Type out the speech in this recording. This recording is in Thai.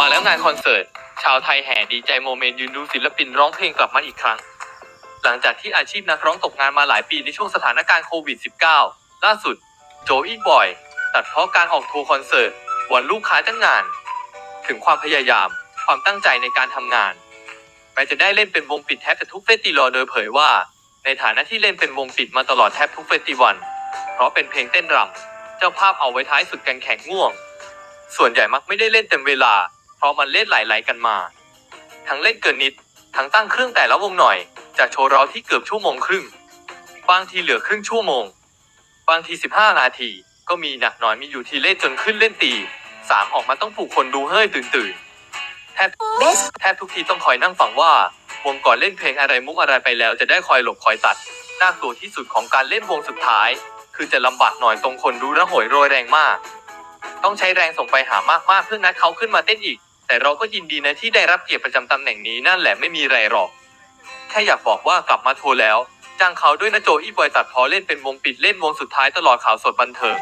มาแล้วงานคอนเสิร์ต ชาวไทยแห่ดีใจโมเมนต์ยืนดูศิลปินร้องเพลงกลับมาอีกครั้ง หลังจากที่อาชีพนักร้องตกงานมาหลายปีในช่วงสถานการณ์โควิด -19 ล่าสุด โจอีบอย ตัดเพราะการออกทัวร์คอนเสิร์ตวอนลูกค้าจ้างงาน ถึงความพยายาม ความตั้งใจในการทำงานแม้จะได้เล่นเป็นวงปิดแทบจะทุกเฟสติวัลโดยเผยว่า ในฐานะที่เล่นเป็นวงปิดมาตลอดแทบทุกเฟสติวัลเพราะเป็นเพลงเต้นรำเจ้าภาพเอาไว้ท้ายสุดกันแข่งง่วง ส่วนใหญ่มักไม่ได้เล่นเต็มเวลา เพราะมันเล่นหลายๆกันมา ทั้งเล่นเกินนิด ทั้งตั้งเครื่องแต่ละวงหน่อย จากโชว์เราที่เกือบชั่วโมงครึ่ง บางทีเหลือครึ่งชั่วโมง บางที 15 นาที ก็มีหนักหน่อยมีอยู่ทีเล่นจนขึ้นเล่นตีสามออกมาต้องผูกคนดูเฮ้ยตื่นตื่นๆแทบ Best แทบทุกทีต้องคอยนั่งฟังว่าวงก่อนเล่นเพลงอะไรมุกอะไรไปแล้ว จะได้คอยหลบคอยตัดน่ากลัวที่สุดของการเล่นวงสุดท้าย คือจะลำบากหน่อยตรงคนดูและโหยโรยแรงมาก ต้องใช้แรงส่งไปหามากๆเพื่อนัดเขาขึ้นมาเต้นอีก แต่เราก็ยินดีนะที่ได้รับเกียรติประจำตำแหน่งนี้นั่นแหละไม่มีไรหรอก แค่อยากบอกว่ากลับมาทัวร์แล้วจ้างเขาด้วยนะโจอี้บอยตัดพอเล่นเป็นวงปิดเล่นวงสุดท้ายตลอดข่าวสดบันเทิง